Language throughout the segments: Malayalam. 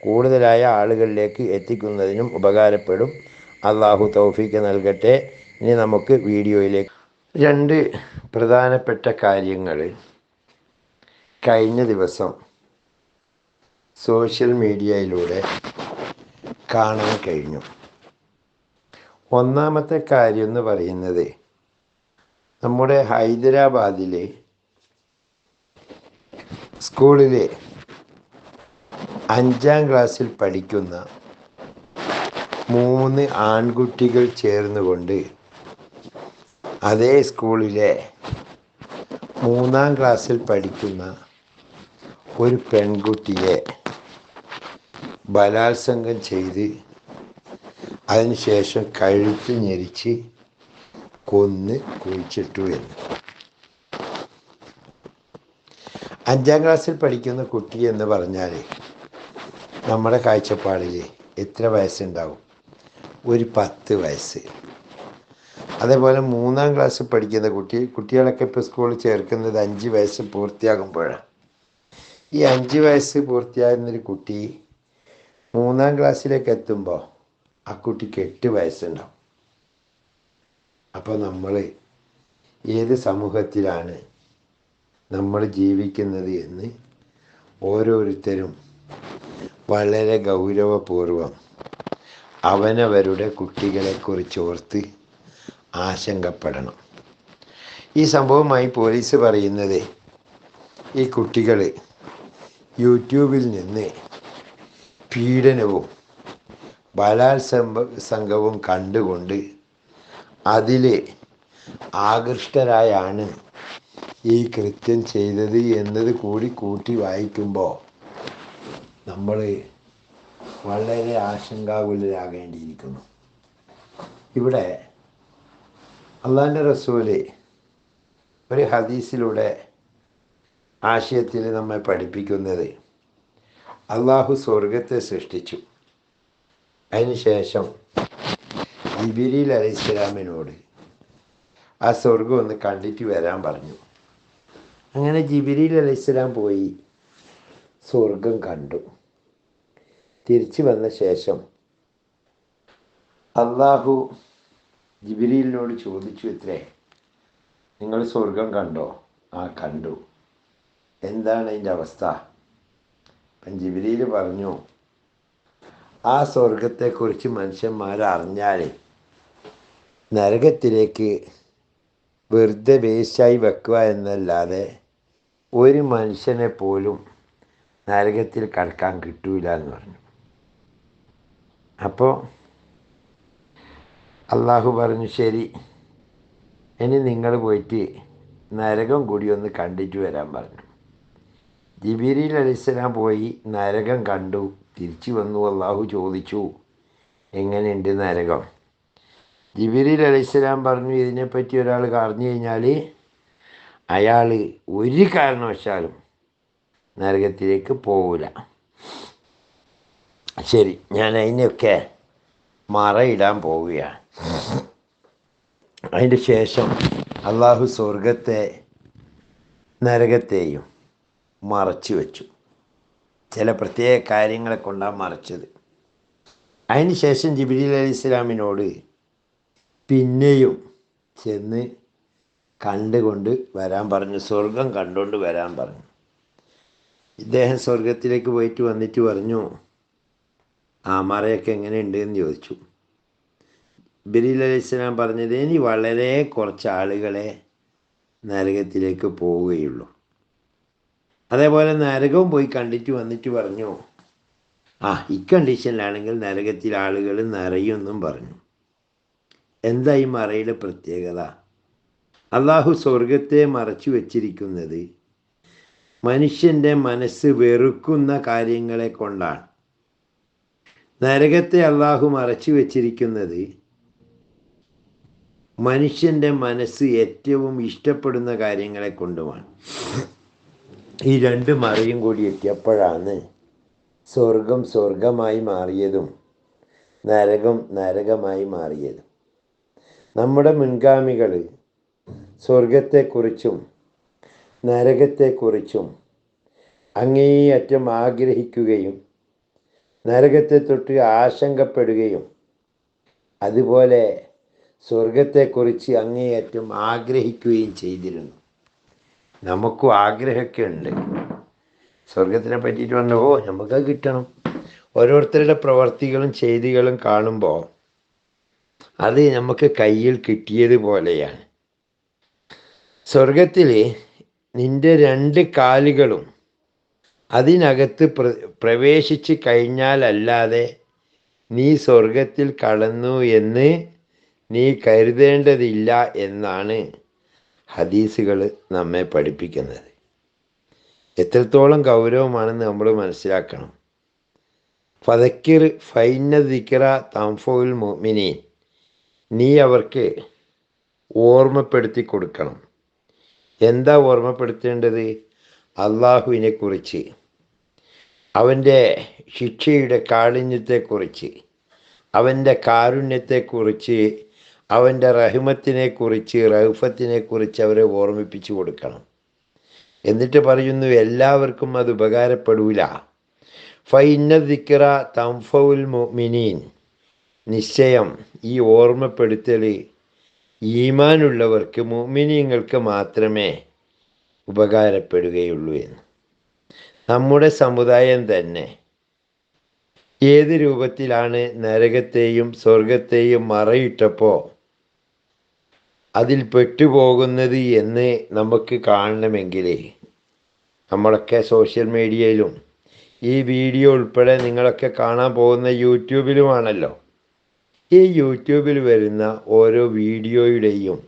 കൂടുതലായ ആളുകളിലേക്ക് എത്തിക്കുന്നതിനും ഉപകാരപ്പെടും. അള്ളാഹു തൗഫീക്ക് നൽകട്ടെ. ഇനി നമുക്ക് വീഡിയോയിലേക്ക്. രണ്ട് പ്രധാനപ്പെട്ട കാര്യങ്ങൾ കഴിഞ്ഞ ദിവസം സോഷ്യൽ മീഡിയയിലൂടെ കാണാൻ കഴിഞ്ഞു. ഒന്നാമത്തെ കാര്യം എന്ന് പറയുന്നത് നമ്മുടെ ഹൈദരാബാദിലെ സ്കൂളിലെ അഞ്ചാം ക്ലാസ്സിൽ പഠിക്കുന്ന മൂന്ന് ആൺകുട്ടികൾ ചേർന്നുകൊണ്ട് അതേ സ്കൂളിലെ മൂന്നാം ക്ലാസ്സിൽ പഠിക്കുന്ന ഒരു പെൺകുട്ടിയെ ബലാത്സംഗം ചെയ്ത് അതിനുശേഷം കഴുത്ത് ഞെരിച്ച് കൊന്ന് കുഴിച്ചിട്ടു എന്ന്. അഞ്ചാം ക്ലാസ്സിൽ പഠിക്കുന്ന കുട്ടി എന്ന് പറഞ്ഞാൽ നമ്മുടെ കാഴ്ചപ്പാടിൽ എത്ര വയസ്സുണ്ടാവും? ഒരു പത്ത് വയസ്സ്. അതേപോലെ മൂന്നാം ക്ലാസ്സിൽ പഠിക്കുന്ന കുട്ടി കുട്ടികളൊക്കെ ഇപ്പോൾ സ്കൂളിൽ ചേർക്കുന്നത് അഞ്ച് വയസ്സ് പൂർത്തിയാകുമ്പോഴാണ്. ഈ അഞ്ച് വയസ്സ് പൂർത്തിയാകുന്നൊരു കുട്ടി മൂന്നാം ക്ലാസ്സിലേക്ക് എത്തുമ്പോൾ ആ കുട്ടിക്ക് എട്ട് വയസ്സുണ്ടാവും. അപ്പോൾ നമ്മൾ ഏത് സമൂഹത്തിലാണ് നമ്മൾ ജീവിക്കുന്നത് എന്ന് ഓരോരുത്തരും വളരെ ഗൗരവപൂർവം അവനവരുടെ കുട്ടികളെക്കുറിച്ച് ഓർത്ത് ആശങ്കപ്പെടണം. ഈ സംഭവമായി പോലീസ് പറയുന്നത് ഈ കുട്ടികൾ യൂട്യൂബിൽ നിന്ന് പീഡനവും ബലാത്സംഭ സംഘവും കണ്ടുകൊണ്ട് അതിൽ ആകൃഷ്ടരായാണ് ഈ കൃത്യം ചെയ്തത് എന്നത് കൂടി കൂട്ടി വായിക്കുമ്പോൾ നമ്മൾ വളരെ ആശങ്കാകുലരാകേണ്ടിയിരിക്കുന്നു. ഇവിടെ അള്ളാന്റെ റസൂൽ ഒരു ഹദീസിലൂടെ ആശയത്തിൽ നമ്മെ പഠിപ്പിക്കുന്നത് അള്ളാഹു സ്വർഗത്തെ സൃഷ്ടിച്ചു. അതിനുശേഷം ജിബിരിൽ അലൈഹിസ്ലാമിനോട് ആ സ്വർഗം ഒന്ന് കണ്ടിട്ട് വരാൻ പറഞ്ഞു. അങ്ങനെ ജിബിരിൽ അലൈഹിസ്ലാം പോയി സ്വർഗം കണ്ടു. തിരിച്ചു വന്ന ശേഷം അള്ളാഹു ജിബിരിയിലിനോട് ചോദിച്ചു ഇത്രേ നിങ്ങൾ സ്വർഗം കണ്ടോ? ആ കണ്ടു. എന്താണ് അതിന്റെ അവസ്ഥ? അപ്പം ജിബിരിയിൽ പറഞ്ഞു ആ സ്വർഗത്തെക്കുറിച്ച് മനുഷ്യന്മാർ അറിഞ്ഞാൽ നരകത്തിലേക്ക് വെറുതെ വേസ്റ്റായി വെക്കുക എന്നല്ലാതെ ഒരു മനുഷ്യനെ പോലും നരകത്തിൽ കടക്കാൻ കിട്ടൂല എന്ന് പറഞ്ഞു. അപ്പോൾ അള്ളാഹു പറഞ്ഞു ശരി ഇനി നിങ്ങൾ പോയിട്ട് നരകം കൂടി ഒന്ന് കണ്ടിട്ട് വരാൻ പറഞ്ഞു. ജിബിരിൽ അലിസ്ലാം പോയി നരകം കണ്ടു തിരിച്ചു വന്നു അള്ളാഹു ചോദിച്ചു എങ്ങനെയുണ്ട് നരകം? ജിബിരിൽ അലിസ്ലാം പറഞ്ഞു ഇതിനെപ്പറ്റി ഒരാൾ പറഞ്ഞു കഴിഞ്ഞാൽ അയാൾ ഒരു കാരണവശാലും നരകത്തിലേക്ക് പോവില്ല ശരി ഞാൻ അതിനൊക്കെ മറയിടാൻ പോവുകയാണ്. അതിന്റെ ശേഷം അള്ളാഹു സ്വർഗത്തെ നരകത്തെയും മറച്ചു വെച്ചു. ചില പ്രത്യേക കാര്യങ്ങളെ കൊണ്ടാണ് മറച്ചത്. അതിന് ശേഷം ജിബിലി അലി ഇസ്ലാമിനോട് പിന്നെയും ചെന്ന് കണ്ടുകൊണ്ട് വരാൻ പറഞ്ഞു. സ്വർഗം കണ്ടുകൊണ്ട് വരാൻ പറഞ്ഞു. ഇദ്ദേഹം സ്വർഗത്തിലേക്ക് പോയിട്ട് വന്നിട്ട് പറഞ്ഞു ആ മറയൊക്കെ എങ്ങനെയുണ്ട് എന്ന് ചോദിച്ചു. ബിരി ലലിസ്ലാം പറഞ്ഞത് ഇനി വളരെ കുറച്ച് ആളുകളെ നരകത്തിലേക്ക് പോവുകയുള്ളൂ. അതേപോലെ നരകവും പോയി കണ്ടിട്ട് വന്നിട്ട് പറഞ്ഞു ആ ഇക്കണ്ടീഷനിലാണെങ്കിൽ കണ്ടീഷനിലാണെങ്കിൽ നരകത്തിൽ ആളുകൾ നിറയുമെന്നും പറഞ്ഞു. എന്താ ഈ മറയുടെ പ്രത്യേകത? അള്ളാഹു സ്വർഗത്തെ മറച്ചു വച്ചിരിക്കുന്നത് മനുഷ്യന്റെ മനസ്സ് വെറുക്കുന്ന കാര്യങ്ങളെ കൊണ്ടാണ്. നരകത്തെ അള്ളാഹു മറച്ചു വച്ചിരിക്കുന്നത് മനുഷ്യന്റെ മനസ്സ് ഏറ്റവും ഇഷ്ടപ്പെടുന്ന കാര്യങ്ങളെ കൊണ്ടുമാണ്. ഈ രണ്ട് മറയും കൂടി എത്തിയപ്പോഴാണ് സ്വർഗം സ്വർഗമായി മാറിയതും നരകം നരകമായി മാറിയതും. നമ്മുടെ മുൻഗാമികൾ സ്വർഗത്തെക്കുറിച്ചും നരകത്തെക്കുറിച്ചും അങ്ങേയറ്റം ആഗ്രഹിക്കുകയും നരകത്തെ തൊട്ട് ആശങ്കപ്പെടുകയും അതുപോലെ സ്വർഗത്തെക്കുറിച്ച് അങ്ങേയറ്റം ആഗ്രഹിക്കുകയും ചെയ്തിരുന്നു. നമുക്കും ആഗ്രഹമൊക്കെ ഉണ്ട് സ്വർഗത്തിനെ പറ്റിയിട്ട് പറഞ്ഞു ഓ നമുക്കത് കിട്ടണം. ഓരോരുത്തരുടെ പ്രവർത്തികളും ചെയ്തികളും കാണുമ്പോൾ അത് നമുക്ക് കയ്യിൽ കിട്ടിയതുപോലെയാണ് സ്വർഗത്തിൽ നിന്റെ രണ്ട് കാലുകളും അതിനകത്ത് പ്ര പ്രവേശിച്ച് കഴിഞ്ഞാലല്ലാതെ നീ സ്വർഗത്തിൽ കടന്നു എന്ന് നീ കരുതേണ്ടതില്ല എന്നാണ് ഹദീസുകൾ നമ്മെ പഠിപ്പിക്കുന്നത്. എത്രത്തോളം ഗൗരവമാണെന്ന് നമ്മൾ മനസ്സിലാക്കണം. ഫതക്കിർ ഫൈന ദിക്ര തംഫുൽ മുഅ്മിനീൻ. നീ അവർക്ക് ഓർമ്മപ്പെടുത്തി കൊടുക്കണം എന്താ ഓർമ്മപ്പെടുത്തേണ്ടത്? അള്ളാഹുവിനെ കുറിച്ച് അവന്റെ ശിക്ഷയുടെ കാഠിന്യത്തെക്കുറിച്ച് അവന്റെ കാരുണ്യത്തെക്കുറിച്ച് അവന്റെ റഹിമത്തിനെക്കുറിച്ച് റഹുഫത്തിനെക്കുറിച്ച് അവരെ ഓർമ്മിപ്പിച്ചു കൊടുക്കണം. എന്നിട്ട് പറയുന്നു എല്ലാവർക്കും അത് ഉപകാരപ്പെടൂല. ഫൈന ദിക്കറ തംഫുൽ മിനീൻ നിശ്ചയം ഈ ഓർമ്മപ്പെടുത്തൽ ഈമാനുള്ളവർക്ക് മുഅ്മിനീങ്ങൾക്ക് മാത്രമേ ഉപകാരപ്പെടുകയുള്ളൂ എന്ന്. നമ്മുടെ സമുദായം തന്നെ ഏത് രൂപത്തിലാണ് നരകത്തെയും സ്വർഗത്തെയും മറയിട്ടപ്പോൾ അതിൽ പെട്ടുപോകുന്നത് എന്ന് നമുക്ക് കാണണമെങ്കിൽ നമ്മളൊക്കെ സോഷ്യൽ മീഡിയയിലും ഈ വീഡിയോ ഉൾപ്പെടെ നിങ്ങളൊക്കെ കാണാൻ പോകുന്ന യൂട്യൂബിലുമാണല്ലോ. ഈ യൂട്യൂബിൽ വരുന്ന ഓരോ വീഡിയോയുടെയും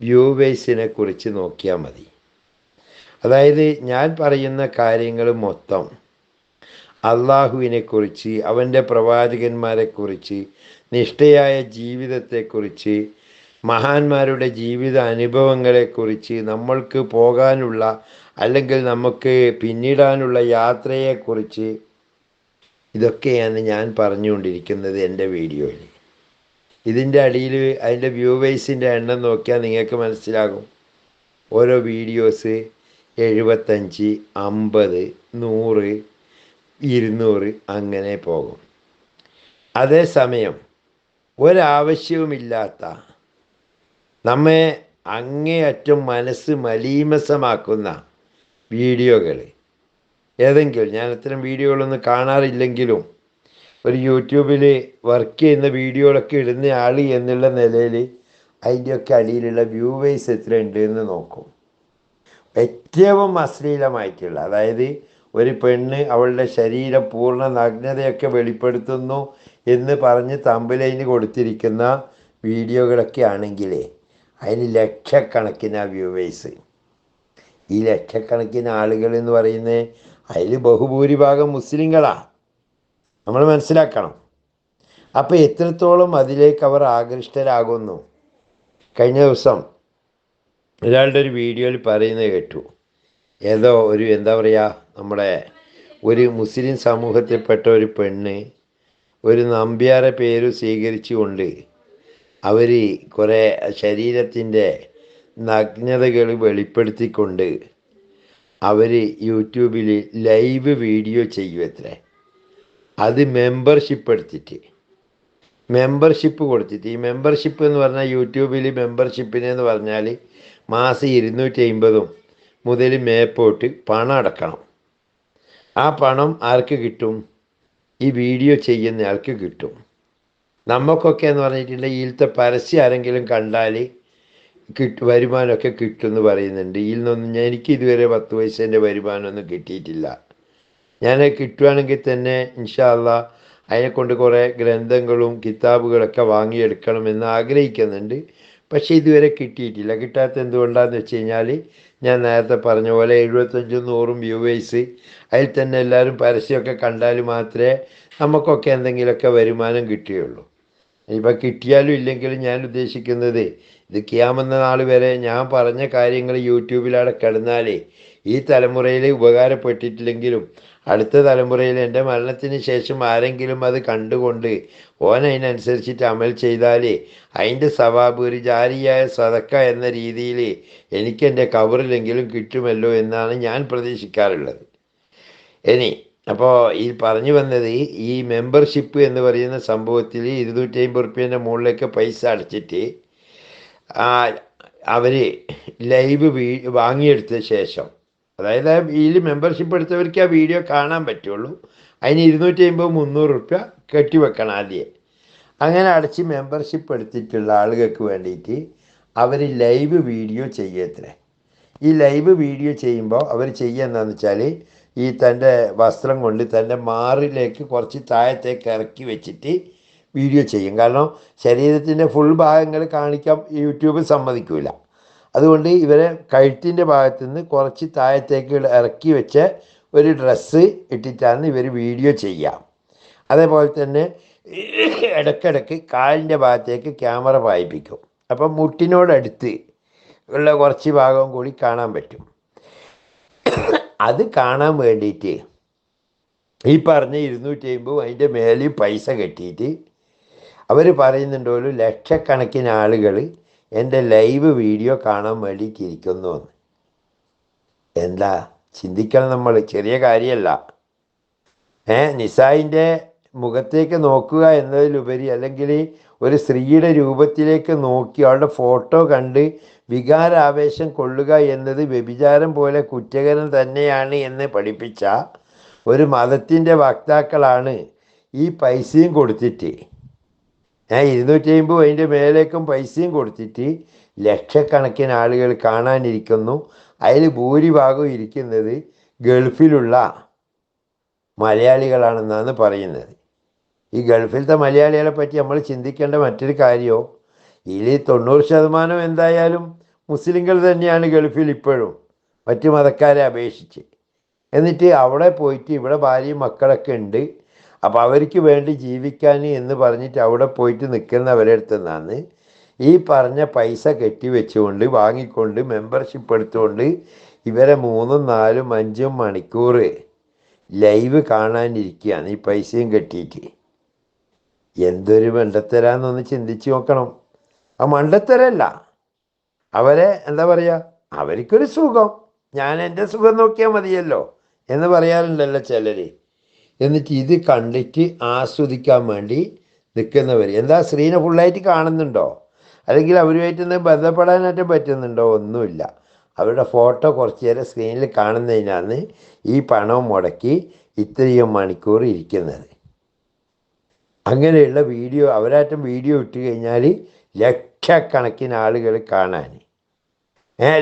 വ്യൂവേഴ്സിനെ കുറിച്ച് നോക്കിയാൽ മതി. അതായത് ഞാൻ പറയുന്ന കാര്യങ്ങൾ മൊത്തം അള്ളാഹുവിനെക്കുറിച്ച് അവന്റെ പ്രവാചകന്മാരെക്കുറിച്ച് നിഷ്ഠയായ ജീവിതത്തെക്കുറിച്ച് മഹാന്മാരുടെ ജീവിത അനുഭവങ്ങളെക്കുറിച്ച് നമ്മൾക്ക് പോകാനുള്ള അല്ലെങ്കിൽ നമുക്ക് പിന്നിടാനുള്ള യാത്രയെക്കുറിച്ച് ഇതൊക്കെയാണ് ഞാൻ പറഞ്ഞുകൊണ്ടിരിക്കുന്നത് എന്റെ വീഡിയോയിൽ. ഇതിന്റെ അടിയിൽ അതിന്റെ വ്യൂവേഴ്സിന്റെ എണ്ണം നോക്കിയാൽ നിങ്ങൾക്ക് മനസ്സിലാകും. ഓരോ വീഡിയോസ് എഴുപത്തഞ്ച് അമ്പത് നൂറ് ഇരുന്നൂറ് അങ്ങനെ പോകും. അതേസമയം ഒരാവശ്യവുമില്ലാത്ത നമ്മെ അങ്ങേയറ്റം മനസ്സ് മലീമസമാക്കുന്ന വീഡിയോകൾ. ഏതെങ്കിലും ഞാൻ അത്തരം വീഡിയോകളൊന്നും കാണാറില്ലെങ്കിലും ഒരു യൂട്യൂബിൽ വർക്ക് ചെയ്യുന്ന വീഡിയോകളൊക്കെ ഇടുന്ന ആൾ എന്നുള്ള നിലയിൽ അതിന്റെയൊക്കെ അടിയിലുള്ള വ്യൂവേഴ്സ് എത്ര ഉണ്ട് എന്ന് നോക്കും. ഏറ്റവും അശ്ലീലമായിട്ടുള്ള അതായത് ഒരു പെണ്ണ് അവളുടെ ശരീരം പൂർണ നഗ്നതയൊക്കെ വെളിപ്പെടുത്തുന്നു എന്ന് പറഞ്ഞ് തമ്പലൈന് കൊടുത്തിരിക്കുന്ന വീഡിയോകളൊക്കെ ആണെങ്കിൽ അതിന് ലക്ഷക്കണക്കിന് വ്യൂവേഴ്സ്. ഈ ലക്ഷക്കണക്കിന് ആളുകൾ എന്ന് പറയുന്നത് അതിൽ ബഹുഭൂരിഭാഗം മുസ്ലിങ്ങളാണ് നമ്മൾ മനസ്സിലാക്കണം. അപ്പോൾ എത്രത്തോളം അതിലേക്ക് അവർ ആകൃഷ്ടരാകുന്നു. കഴിഞ്ഞ ദിവസം ഒരാളുടെ ഒരു വീഡിയോയിൽ പറയുന്നത് കേട്ടു. ഏതോ ഒരു എന്താ പറയുക നമ്മുടെ ഒരു മുസ്ലിം സമൂഹത്തിൽപ്പെട്ട ഒരു പെണ്ണ് ഒരു നമ്പ്യാരെ പേര് സ്വീകരിച്ചുകൊണ്ട് അവർ കുറേ ശരീരത്തിന്റെ നഗ്നതകൾ വെളിപ്പെടുത്തിക്കൊണ്ട് അവർ യൂട്യൂബിൽ ലൈവ് വീഡിയോ ചെയ്യുമത്രേ അത് മെമ്പർഷിപ്പ് എടുത്തിട്ട്. മെമ്പർഷിപ്പ് കൊടുത്തിട്ട്. ഈ മെമ്പർഷിപ്പ് എന്ന് പറഞ്ഞാൽ യൂട്യൂബിൽ മെമ്പർഷിപ്പിനെന്ന് പറഞ്ഞാൽ മാസം ഇരുന്നൂറ്റി അമ്പതും മുതൽ മേപ്പോട്ട് പണം അടക്കണം. ആ പണം ആർക്ക് കിട്ടും? ഈ വീഡിയോ ചെയ്യുന്ന ആൾക്ക് കിട്ടും. നമുക്കൊക്കെ എന്ന് പറഞ്ഞിട്ടുണ്ടെങ്കിൽ ഇതിലത്തെ പരസ്യം ആരെങ്കിലും കണ്ടാൽ കിട്ടും വരുമാനമൊക്കെ കിട്ടുമെന്ന് പറയുന്നുണ്ട്. ഇതിൽ നിന്നൊന്നും എനിക്ക് ഇതുവരെ പത്ത് പൈസേന്റെ വരുമാനമൊന്നും കിട്ടിയിട്ടില്ല. ഞാൻ കിട്ടുവാണെങ്കിൽ തന്നെ ഇൻഷാല്ല അതിനെക്കൊണ്ട് കുറേ ഗ്രന്ഥങ്ങളും കിതാബുകളൊക്കെ വാങ്ങിയെടുക്കണമെന്ന് ആഗ്രഹിക്കുന്നുണ്ട്. പക്ഷേ ഇതുവരെ കിട്ടിയിട്ടില്ല. കിട്ടാത്ത എന്തുകൊണ്ടാന്ന് വെച്ച് കഴിഞ്ഞാൽ ഞാൻ നേരത്തെ പറഞ്ഞ പോലെ എഴുപത്തഞ്ചും നൂറും വ്യൂവേഴ്സ് അതിൽ തന്നെ എല്ലാവരും പരസ്യമൊക്കെ കണ്ടാൽ മാത്രമേ നമുക്കൊക്കെ എന്തെങ്കിലുമൊക്കെ വരുമാനം കിട്ടുകയുള്ളൂ. ഇപ്പം കിട്ടിയാലും ഇല്ലെങ്കിലും ഞാൻ ഉദ്ദേശിക്കുന്നത് ഇത് കിയാമെന്ന നാൾ വരെ ഞാൻ പറഞ്ഞ കാര്യങ്ങൾ യൂട്യൂബിലവിടെ കിടന്നാലേ ഈ തലമുറയിൽ ഉപകാരപ്പെട്ടിട്ടില്ലെങ്കിലും അടുത്ത തലമുറയിൽ എന്റെ മരണത്തിന് ശേഷം ആരെങ്കിലും അത് കണ്ടുകൊണ്ട് ഓൻ അതിനനുസരിച്ചിട്ട് അമൽ ചെയ്താൽ അതിന്റെ സവാബ് ഒരു ജാരിയായ സതക്ക എന്ന രീതിയിൽ എനിക്ക് എന്റെ കവറിലെങ്കിലും കിട്ടുമല്ലോ എന്നാണ് ഞാൻ പ്രതീക്ഷിക്കാറുള്ളത്. ഇനി അപ്പോൾ ഈ പറഞ്ഞു വന്നത് ഈ മെമ്പർഷിപ്പ് എന്ന് പറയുന്ന സംഭവത്തിൽ ഇരുന്നൂറ്റി അമ്പത് റുപ്യേന്റെ മുകളിലേക്ക് പൈസ അടച്ചിട്ട് അവർ ലൈവ് വീ വാങ്ങിയെടുത്ത ശേഷം അതായത് ഇതിൽ മെമ്പർഷിപ്പ് എടുത്തവർക്ക് ആ വീഡിയോ കാണാൻ പറ്റുള്ളൂ. അതിന് ഇരുന്നൂറ്റി അമ്പത് മുന്നൂറ് റുപ്യ കെട്ടിവെക്കണം ആദ്യം. അങ്ങനെ അടച്ച് മെമ്പർഷിപ്പ് എടുത്തിട്ടുള്ള ആളുകൾക്ക് വേണ്ടിയിട്ട് അവർ ലൈവ് വീഡിയോ ചെയ്യത്രേ. ഈ ലൈവ് വീഡിയോ ചെയ്യുമ്പോൾ അവർ ചെയ്യുക എന്താണെന്ന് വെച്ചാൽ ഈ തന്റെ വസ്ത്രം കൊണ്ട് തന്റെ മാറിലേക്ക് കുറച്ച് താഴത്തേക്ക് ഇറക്കി വെച്ചിട്ട് വീഡിയോ ചെയ്യും. കാരണം ശരീരത്തിന്റെ ഫുൾ ഭാഗങ്ങൾ കാണിക്കാൻ യൂട്യൂബ് സമ്മതിക്കില്ല അതുകൊണ്ട് ഇവരെ കഴുത്തിന്റെ ഭാഗത്തു നിന്ന് കുറച്ച് താഴത്തേക്ക് ഇറക്കി വെച്ച് ഒരു ഡ്രസ്സ് ഇട്ടിട്ടാണ് ഇവർ വീഡിയോ ചെയ്യാം അതേപോലെ തന്നെ ഇടയ്ക്കിടയ്ക്ക് കാലിന്റെ ഭാഗത്തേക്ക് ക്യാമറ പായിപ്പിക്കും. അപ്പം മുട്ടിനോടടുത്ത് ഉള്ള കുറച്ച് ഭാഗം കൂടി കാണാൻ പറ്റും. അത് കാണാൻ വേണ്ടിയിട്ട് ഈ പറഞ്ഞ ഇരുന്നൂറ്റി അമ്പതും അതിന്റെ മേലെയും പൈസ കെട്ടിയിട്ട് അവർ പറയുന്നുണ്ടല്ലോ ലക്ഷക്കണക്കിന് ആളുകൾ എന്റെ ലൈവ് വീഡിയോ കാണാൻ വേണ്ടിയിട്ട് ഇരിക്കുന്നു എന്ന്. എന്താ? ചിന്തിക്കണം നമ്മൾ. ചെറിയ കാര്യമല്ല. ഏ നിസായിന്റെ മുഖത്തേക്ക് നോക്കുക എന്നതിലുപരി അല്ലെങ്കിൽ ഒരു സ്ത്രീയുടെ രൂപത്തിലേക്ക് നോക്കി അവളുടെ ഫോട്ടോ കണ്ട് വികാരാവേശം കൊള്ളുക എന്നത് വ്യഭിചാരം പോലെ കുറ്റകരം തന്നെയാണ് എന്ന് പഠിപ്പിച്ച ഒരു മതത്തിന്റെ വക്താക്കളാണ് ഈ പൈസയും കൊടുത്തിട്ട്. ഞാൻ ഇരുന്നൂറ്റി അമ്പത് അതിന്റെ മേലേക്കും പൈസയും കൊടുത്തിട്ട് ലക്ഷക്കണക്കിന് ആളുകൾ കാണാനിരിക്കുന്നു. അതിൽ ഭൂരിഭാഗം ഇരിക്കുന്നത് ഗൾഫിലുള്ള മലയാളികളാണെന്നാണ് പറയുന്നത്. ഈ ഗൾഫിലത്തെ മലയാളികളെ പറ്റി നമ്മൾ ചിന്തിക്കേണ്ട മറ്റൊരു കാര്യമോ ഇതിൽ തൊണ്ണൂറ് ശതമാനം എന്തായാലും മുസ്ലിങ്ങൾ തന്നെയാണ് ഗൾഫിൽ ഇപ്പോഴും. മറ്റു മതക്കാരെ അപേക്ഷിച്ച്. എന്നിട്ട് അവിടെ പോയിട്ട് ഇവിടെ ഭാര്യയും മക്കളൊക്കെ ഉണ്ട്. അപ്പോൾ അവർക്ക് വേണ്ടി ജീവിക്കാൻ എന്ന് പറഞ്ഞിട്ട് അവിടെ പോയിട്ട് നിൽക്കുന്നവരെ അടുത്ത് നിന്നാണ്. ഈ പറഞ്ഞ പൈസ കെട്ടിവെച്ചുകൊണ്ട് വാങ്ങിക്കൊണ്ട് മെമ്പർഷിപ്പ് എടുത്തുകൊണ്ട് ഇവരെ മൂന്നും നാലും അഞ്ചും മണിക്കൂർ ലൈവ് കാണാനിരിക്കുകയാണ് ഈ പൈസയും കെട്ടിയിട്ട്. എന്തൊരു മണ്ടത്തരാന്നൊന്ന് ചിന്തിച്ച് നോക്കണം. ആ മണ്ടത്തരല്ല. അവരെ എന്താ പറയുക അവർക്കൊരു സുഖം. ഞാൻ എന്റെ സുഖം നോക്കിയാൽ മതിയല്ലോ എന്ന് പറയാറുണ്ടല്ലോ ചിലർ എന്നിട്ട് ഇത് കണ്ടിട്ട് ആസ്വദിക്കാൻ വേണ്ടി നിൽക്കുന്നവർ. എന്താ സ്ത്രീനെ ഫുള്ളായിട്ട് കാണുന്നുണ്ടോ? അല്ലെങ്കിൽ അവരുമായിട്ട് ഒന്ന് ബന്ധപ്പെടാനായിട്ട് പറ്റുന്നുണ്ടോ? ഒന്നുമില്ല. അവരുടെ ഫോട്ടോ കുറച്ച് നേരം സ്ക്രീനിൽ കാണുന്നതിനാണ് ഈ പണം മുടക്കി ഇത്രയും മണിക്കൂർ ഇരിക്കുന്നത്. അങ്ങനെയുള്ള വീഡിയോ അവരായിട്ടും വീഡിയോ ഇട്ട് കഴിഞ്ഞാൽ ലക്ഷക്കണക്കിന് ആളുകൾ കാണാൻ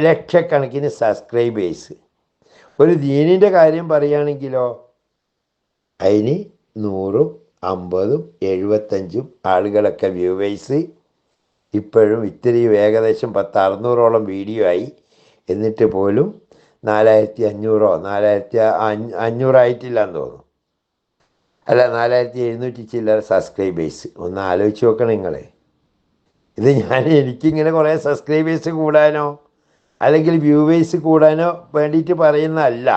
ലക്ഷക്കണക്കിന് സബ്സ്ക്രൈബേഴ്സ് ഒരു ദീനിന്റെ കാര്യം പറയുകയാണെങ്കിലോ അതിന് നൂറും അമ്പതും എഴുപത്തഞ്ചും ആളുകളൊക്കെ വ്യൂവേഴ്സ്. ഇപ്പോഴും ഇത്രയും ഏകദേശം പത്ത് അറുന്നൂറോളം വീഡിയോ ആയി. എന്നിട്ട് പോലും നാലായിരത്തി അഞ്ഞൂറോ നാലായിരത്തി അഞ്ഞ അഞ്ഞൂറായിട്ടില്ല എന്ന് തോന്നുന്നു. അല്ല നാലായിരത്തി എഴുന്നൂറ്റി ചില്ലറ സബ്സ്ക്രൈബേഴ്സ്. ഒന്ന് ആലോചിച്ച് നോക്കണം നിങ്ങൾ ഇത് ഞാൻ എനിക്കിങ്ങനെ കുറേ സബ്സ്ക്രൈബേഴ്സ് കൂടാനോ അല്ലെങ്കിൽ വ്യൂവേഴ്സ് കൂടാനോ വേണ്ടിയിട്ട് പറയുന്നതല്ല.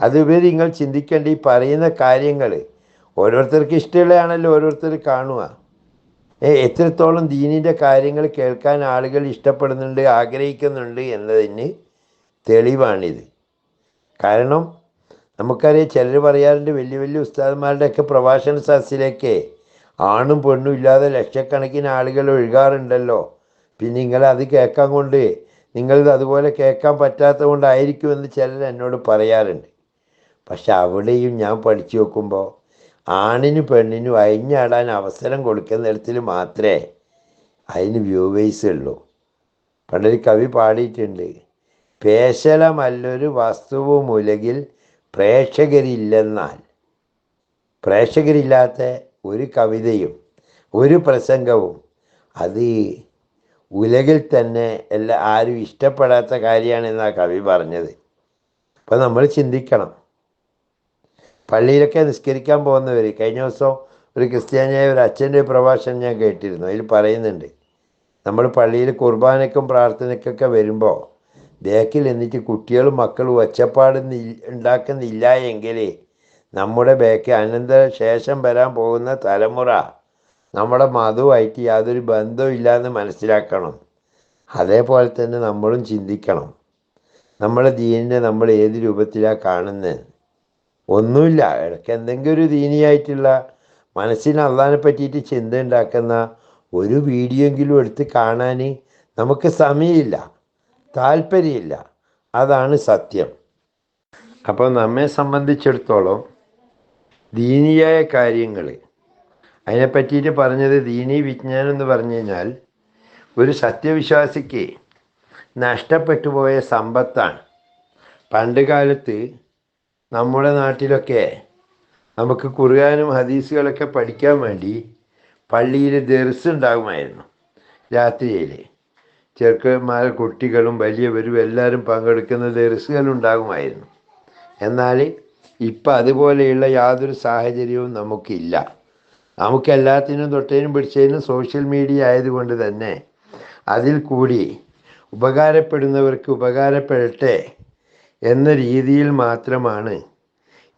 അതുപരി നിങ്ങൾ ചിന്തിക്കേണ്ട ഈ പറയുന്ന കാര്യങ്ങൾ ഓരോരുത്തർക്ക് ഇഷ്ടമുള്ളതാണല്ലോ ഓരോരുത്തർ കാണുക. ഏ, എത്രത്തോളം ദീനിന്റെ കാര്യങ്ങൾ കേൾക്കാൻ ആളുകൾ ഇഷ്ടപ്പെടുന്നുണ്ട് ആഗ്രഹിക്കുന്നുണ്ട് എന്നതിന് തെളിവാണിത്. കാരണം നമുക്കറിയാം ചിലർ പറയാറുണ്ട് വലിയ വലിയ ഉസ്താദന്മാരുടെയൊക്കെ പ്രഭാഷണ സദസ്സിലേക്ക് ആണും പെണ്ണും ഇല്ലാതെ ലക്ഷക്കണക്കിന് ആളുകൾ ഒഴുകാറുണ്ടല്ലോ. പിന്നെ നിങ്ങൾ കേൾക്കാൻ കൊണ്ട് നിങ്ങളിത് അതുപോലെ കേൾക്കാൻ പറ്റാത്തത് കൊണ്ടായിരിക്കുമെന്ന് ചിലർ എന്നോട് പറയാറുണ്ട്. പക്ഷെ അവിടെയും ഞാൻ പഠിച്ചു നോക്കുമ്പോൾ ആണിനും പെണ്ണിനും അഴിഞ്ഞാടാൻ അവസരം കൊടുക്കുന്നിടത്തിൽ മാത്രമേ അതിന് വ്യൂവേഴ്സ് ഉള്ളൂ. പണ്ടൊരു കവി പാടിയിട്ടുണ്ട് പേശലമല്ലൊരു വസ്തുവും ഉലകിൽ പ്രേക്ഷകരില്ലെന്നാൽ. പ്രേക്ഷകരില്ലാത്ത ഒരു കവിതയും ഒരു പ്രസംഗവും അത് ഉലകിൽ തന്നെ എല്ലാ ആരും ഇഷ്ടപ്പെടാത്ത കാര്യമാണെന്നാണ് കവി പറഞ്ഞത്. അപ്പം നമ്മൾ ചിന്തിക്കണം. പള്ളിയിലൊക്കെ നിസ്കരിക്കാൻ പോകുന്നവർ കഴിഞ്ഞ ദിവസം ഒരു ക്രിസ്ത്യാനിയായ ഒരു അച്ഛന്റെ പ്രഭാഷണം ഞാൻ കേട്ടിരുന്നു. അതിൽ പറയുന്നുണ്ട് നമ്മൾ പള്ളിയിൽ കുർബാനയ്ക്കും പ്രാർത്ഥനയ്ക്കൊക്കെ വരുമ്പോൾ ബാക്കിൽ എന്നിട്ട് കുട്ടികളും മക്കളും ഒച്ചപ്പാട് ഉണ്ടാക്കുന്നില്ല എങ്കിൽ നമ്മുടെ ബാക്ക് അനന്തര ശേഷം വരാൻ പോകുന്ന തലമുറ നമ്മുടെ മതവുമായിട്ട് യാതൊരു ബന്ധവും ഇല്ലയെന്ന് മനസ്സിലാക്കണം. അതേപോലെ തന്നെ നമ്മളും ചിന്തിക്കണം. നമ്മളെ ദീനിനെ നമ്മൾ ഏത് രൂപത്തിലാണ് കാണുന്നത് ഒന്നുമില്ല. ഇടയ്ക്ക് എന്തെങ്കിലും ഒരു ദീനിയായിട്ടുള്ള മനസ്സിന് അള്ളാനെ പറ്റിയിട്ട് ചിന്ത ഉണ്ടാക്കുന്ന ഒരു വീഡിയോ എങ്കിലും എടുത്ത് കാണാൻ നമുക്ക് സമയമില്ല. താല്പര്യമില്ല. അതാണ് സത്യം. അപ്പോൾ നമ്മെ സംബന്ധിച്ചിടത്തോളം ദീനിയായ കാര്യങ്ങൾ അതിനെ പറ്റിയിട്ട് പറഞ്ഞത് ദീനി വിജ്ഞാനം എന്ന് പറഞ്ഞു കഴിഞ്ഞാൽ ഒരു സത്യവിശ്വാസിക്ക് നഷ്ടപ്പെട്ടു പോയ സമ്പത്താണ്. പണ്ട് കാലത്ത് നമ്മുടെ നാട്ടിലൊക്കെ നമുക്ക് ഖുർആാനും ഹദീസുകളൊക്കെ പഠിക്കാൻ വേണ്ടി പള്ളിയിൽ ദർസ് ഉണ്ടാകുമായിരുന്നു രാത്രിയിൽ ചെറുക്കന്മാർ കുട്ടികളും വലിയവരും എല്ലാവരും പങ്കെടുക്കുന്ന ദർസുകൾ ഉണ്ടാകുമായിരുന്നു. എന്നാൽ ഇപ്പം അതുപോലെയുള്ള യാതൊരു സാഹചര്യവും നമുക്കില്ല. നമുക്ക് എല്ലാത്തിനും തൊട്ടേനും പിടിച്ചതിനും സോഷ്യൽ മീഡിയ ആയതുകൊണ്ട് തന്നെ അതിൽ കൂടി ഉപകാരപ്പെടുന്നവർക്ക് ഉപകാരപ്പെടട്ടെ എന്ന രീതിയിൽ മാത്രമാണ്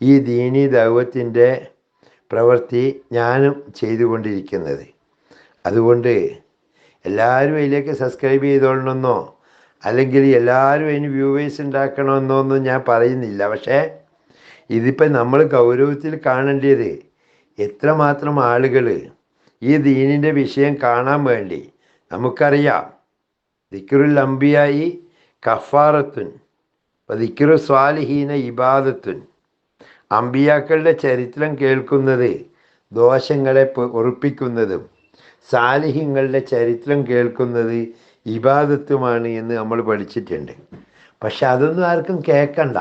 ഈ ദീനി ദൗവത്തിന്റെ പ്രവൃത്തി ഞാനും ചെയ്തുകൊണ്ടിരിക്കുന്നത്. അതുകൊണ്ട് എല്ലാവരും അതിലേക്ക് സബ്സ്ക്രൈബ് ചെയ്തോളണമെന്നോ അല്ലെങ്കിൽ എല്ലാവരും അതിന് വ്യൂവേഴ്സ് ഉണ്ടാക്കണമെന്നോ ഒന്നും ഞാൻ പറയുന്നില്ല. പക്ഷേ ഇതിപ്പോൾ നമ്മൾ ഗൗരവത്തിൽ കാണേണ്ടത് എത്രമാത്രം ആളുകൾ ഈ ദീനിന്റെ വിഷയം കാണാൻ വേണ്ടി നമുക്കറിയാം. ദിക്കുറുൽ അമ്പിയായി കഫാറത്തുൻ ദിക്റു സ്വാലിഹീന ഇബാദത്തുൻ. അമ്പിയാക്കളുടെ ചരിത്രം കേൾക്കുന്നത് ദോഷങ്ങളെ ഉറപ്പിക്കുന്നതും സാലിഹ്യങ്ങളുടെ ചരിത്രം കേൾക്കുന്നത് ഇബാദത്തുമാണ് എന്ന് നമ്മൾ പഠിച്ചിട്ടുണ്ട്. പക്ഷെ അതൊന്നും ആർക്കും കേൾക്കണ്ട.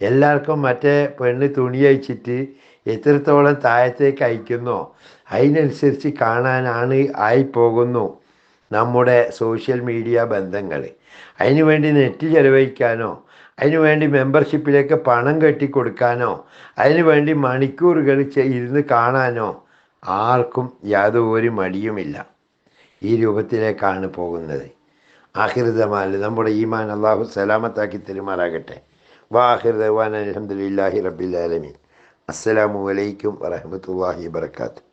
എല്ലാവർക്കും മറ്റേ പെണ്ണ് തുണി അയച്ചിട്ട് എത്രത്തോളം താഴത്തേക്ക് അയക്കുന്നോ അതിനനുസരിച്ച് കാണാനാണ് ആയിപ്പോകുന്നു നമ്മുടെ സോഷ്യൽ മീഡിയ ബന്ധങ്ങൾ അതിനുവേണ്ടി നെറ്റ് ചെലവഴിക്കാനോ അതിനുവേണ്ടി മെമ്പർഷിപ്പിലേക്ക് പണം കെട്ടി കൊടുക്കാനോ അതിനുവേണ്ടി മണിക്കൂറുകൾ ഇരുന്ന് കാണാനോ ആർക്കും യാതൊരു മടിയുമില്ല. ഈ രൂപത്തിലേക്കാണ് പോകുന്നത്. ആഹിർദമാൽ നമ്മുടെ ഈമാൻ അള്ളാഹു സലാമത്താക്കി തെരുമാറാകട്ടെ. വാഹിർദവാൻ അലഹമുല്ലാഹി റബ്ബിൽ ആലമീൻ. അസ്സലാമു അലൈക്കും വറഹമത്തല്ലാഹി വബർക്കാത്തു